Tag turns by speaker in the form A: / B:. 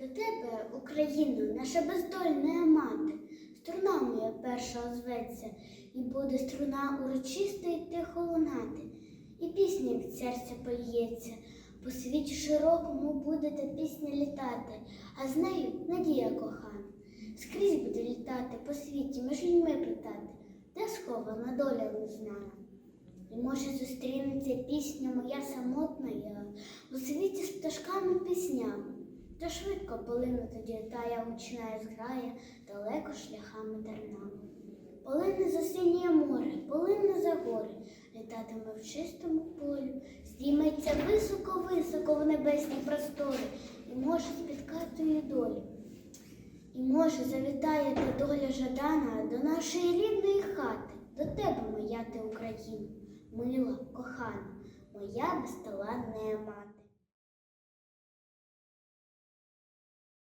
A: До тебе, Україно, наша бездольна мати, струна моя перша озветься, і буде струна урочиста й тихо лунати, і пісня від серця поється, по світі широкому буде та пісня літати, а з нею надія кохана. Скрізь буде літати по світі, між людьми питати, де схована доля незнана. І може зустрінеться пісня моя самотна я у світі з пташками піснями. Та швидко полину тоді тая гучна зграя далеко шляхами тернами. Полине за синє море, полине за гори, літатиме в чистому полі, здійметься високо-високо в небесні простори, і може спіткати долі. І може завітає та доля жадана до нашої рідної хати, до тебе, моя ти Україна, мила, кохана, моя безталанна мати.